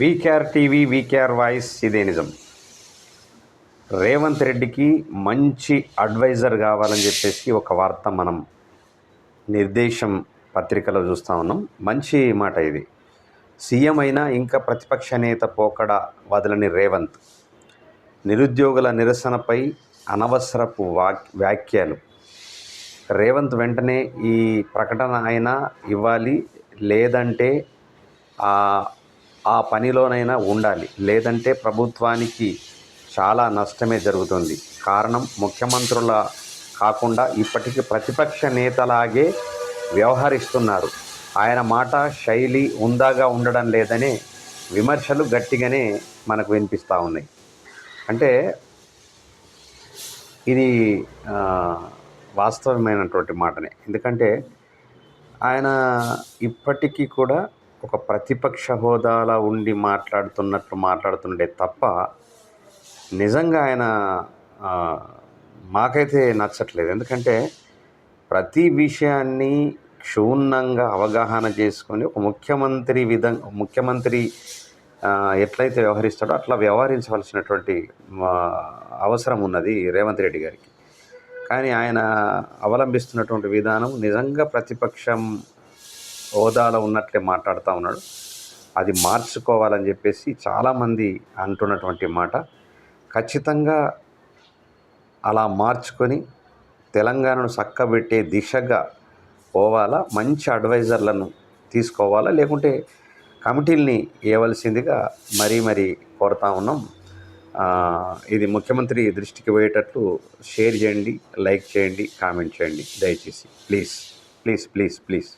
VKR TV VKR voice ఇదే నిజం. రేవంత్ రెడ్డికి మంచి అడ్వైజర్ కావాలని చెప్పేసి ఒక వార్త మనం నిర్దేశం పత్రికలో చూస్తూ ఉన్నాం. మంచి మాట ఇది. సీఎం అయినా ఇంకా ప్రతిపక్ష నేత పోకడ వదలని రేవంత్. నిరుద్యోగుల నిరసనపై అనవసరపు వాక్ వ్యాఖ్యలు. రేవంత్ వెంటనే ఈ ప్రకటన అయినా ఇవ్వాలి లేదంటే ఆ పనిలోనైనా ఉండాలి. లేదంటే ప్రభుత్వానికి చాలా నష్టమే జరుగుతుంది. కారణం ముఖ్యమంత్రుల కాకుండా ఇప్పటికీ ప్రతిపక్ష నేతలాగే వ్యవహరిస్తున్నారు. ఆయన మాట శైలి ఉందాగా ఉండడం లేదనే విమర్శలు గట్టిగానే మనకు వినిపిస్తూ ఉన్నాయి. అంటే ఇది వాస్తవమైనటువంటి మాటనే. ఎందుకంటే ఆయన ఇప్పటికీ కూడా ఒక ప్రతిపక్ష హోదాలో ఉండి మాట్లాడుతున్నట్లు మాట్లాడుతుండే తప్ప నిజంగా ఆయన మాకైతే నచ్చట్లేదు. ఎందుకంటే ప్రతి విషయాన్ని క్షుణ్ణంగా అవగాహన చేసుకొని ఒక ముఖ్యమంత్రి విధంగా ముఖ్యమంత్రి ఎట్లయితే వ్యవహరిస్తాడో అట్లా వ్యవహరించవలసినటువంటి అవసరం ఉన్నది రేవంత్ రెడ్డి గారికి. కానీ ఆయన అవలంబిస్తున్నటువంటి విధానం నిజంగా ప్రతిపక్షం హోదాలో ఉన్నట్లే మాట్లాడుతూ ఉన్నాడు. అది మార్చుకోవాలని చెప్పేసి చాలామంది అంటున్నటువంటి మాట. ఖచ్చితంగా అలా మార్చుకొని తెలంగాణను చక్కబెట్టే దిశగా పోవాలా? మంచి అడ్వైజర్లను తీసుకోవాలా? లేకుంటే కమిటీల్ని ఇవ్వవలసిందిగా మరీ మరీ కోరుతా ఉన్నాం. ఇది ముఖ్యమంత్రి దృష్టికి పోయేటట్లు షేర్ చేయండి లైక్ చేయండి కామెంట్ చేయండి. దయచేసి ప్లీజ్ ప్లీజ్ ప్లీజ్ ప్లీజ్.